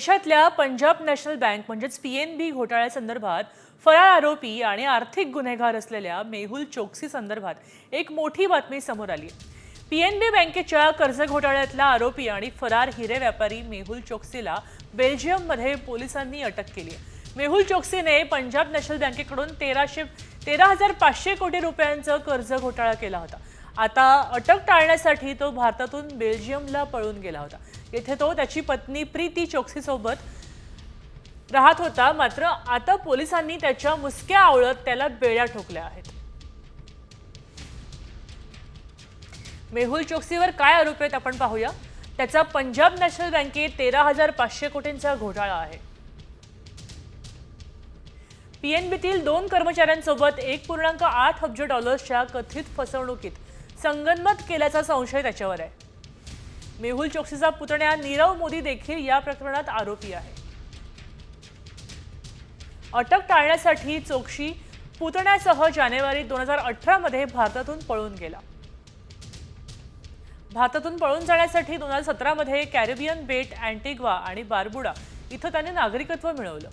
देशातल्या Punjab national bank म्हणजेच P N B घोटाळ्यासंदर्भात फरार आरोपी आणि आर्थिक गुन्हेगार असलेल्या मेहुल चोक्सी संदर्भात एक मोठी बातमी समोर आली. पी एन बी बँकेच्या कर्ज घोटाळ्यातला आरोपी आणि फरार हिरे व्यापारी मेहुल चोक्सीला बेल्जियममध्ये पोलिसांनी अटक केली. मेहुल चोक्सीने पंजाब नॅशनल बँकेकडून तेराशे तेरा हजार पाचशे कोटी रुपयांचं कर्ज घोटाळा केला होता. आता अटक टाळण्यासाठी तो भारतातून बेल्जियमला पळून गेला होता. येथे तो त्याची पत्नी प्रीती चोक्सीसोबत राहत होता. मात्र आता पोलिसांनी त्याच्या मुसक्या आवळत त्याला बेड्या ठोकल्या आहेत. मेहुल चोक्सीवर काय आरोप आहेत आपण पाहूया. त्याचा पंजाब नॅशनल बँकेत तेरा हजार पाचशे कोटींचा घोटाळा आहे. पीएनबीतील दोन कर्मचाऱ्यांसोबत एक पूर्णांक आठ अब्ज डॉलर्सच्या कथित फसवणुकीत संगनमत केल्याचा संशय त्याच्यावर आहे. मेहुल चोक्सीचा पुतण्या नीरव मोदी देखील या प्रकरणात आरोपी आहे. अटक टाळण्यासाठी चोक्शी पुतण्यासह जानेवारी दोन हजार अठरामध्ये भारतातून पळून गेला. भारतातून पळून जाण्यासाठी दोन हजार सतरामध्ये कॅरेबियन बेट अँटिग्वा आणि बार्बुडा इथं त्याने नागरिकत्व मिळवलं.